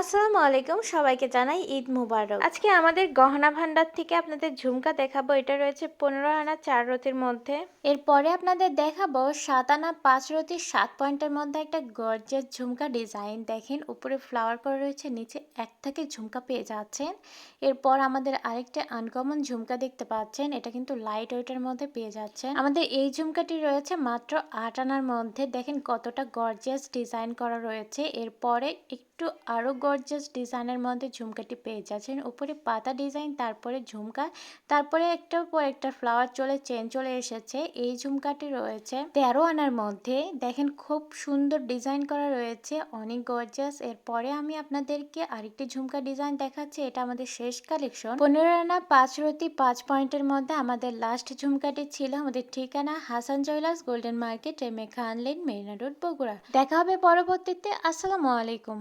আসসালামু আলাইকুম, সবাইকে জানাই ঈদ মুবারক। আজকে আমাদের গহনা ভান্ডার থেকে আপনাদের ঝুমকা দেখাবো। এটা রয়েছে পনেরো আনা চার রতির মধ্যে। এরপরে আপনাদের দেখাবো সাত আনা পাঁচ রতির সাত পয়েন্টের মধ্যে একটা গর্জের ঝুমকা ডিজাইন। দেখেন, উপরে ফ্লাওয়ার করা রয়েছে, নিচে এক থেকে ঝুমকা পেয়ে যাচ্ছেন। এরপর আমাদের আরেকটা আনকমন ঝুমকা দেখতে পাচ্ছেন, এটা কিন্তু লাইট ওয়েটের মধ্যে পেয়ে যাচ্ছেন। আমাদের এই ঝুমকাটি রয়েছে মাত্র আট আনার মধ্যে। দেখেন কতটা গর্জিয়াস ডিজাইন করা রয়েছে। এরপরে একটু আরও গর্জিয়াস ডিজাইনের মধ্যে ঝুমকাটি পেয়ে যাচ্ছেন। উপরে পাতা ডিজাইন তারপরে ঝুমকা, তারপরে একটার পর একটা ফ্লাওয়ার চলে চেন চলে এসেছে। এই ঝুমকাটি রয়েছে তেরো আনার মধ্যে। দেখেন খুব সুন্দর ডিজাইন করা রয়েছে, অনেক গর্জিয়াস এরপরে আমি আপনাদেরকে আরেকটি ঝুমকা ডিজাইন দেখাচ্ছি, এটা আমাদের শেষ কালেকশন পনেরো আনা পাঁচ রতি পাঁচ পয়েন্টের মধ্যে আমাদের লাস্ট ঝুমকাটি ছিল, আমাদের ঠিকানা Hasan jewellers golden market M A Khan lane Marina road, Bogura. দেখা হবে পরবর্তীতে, আসসালামু আলাইকুম।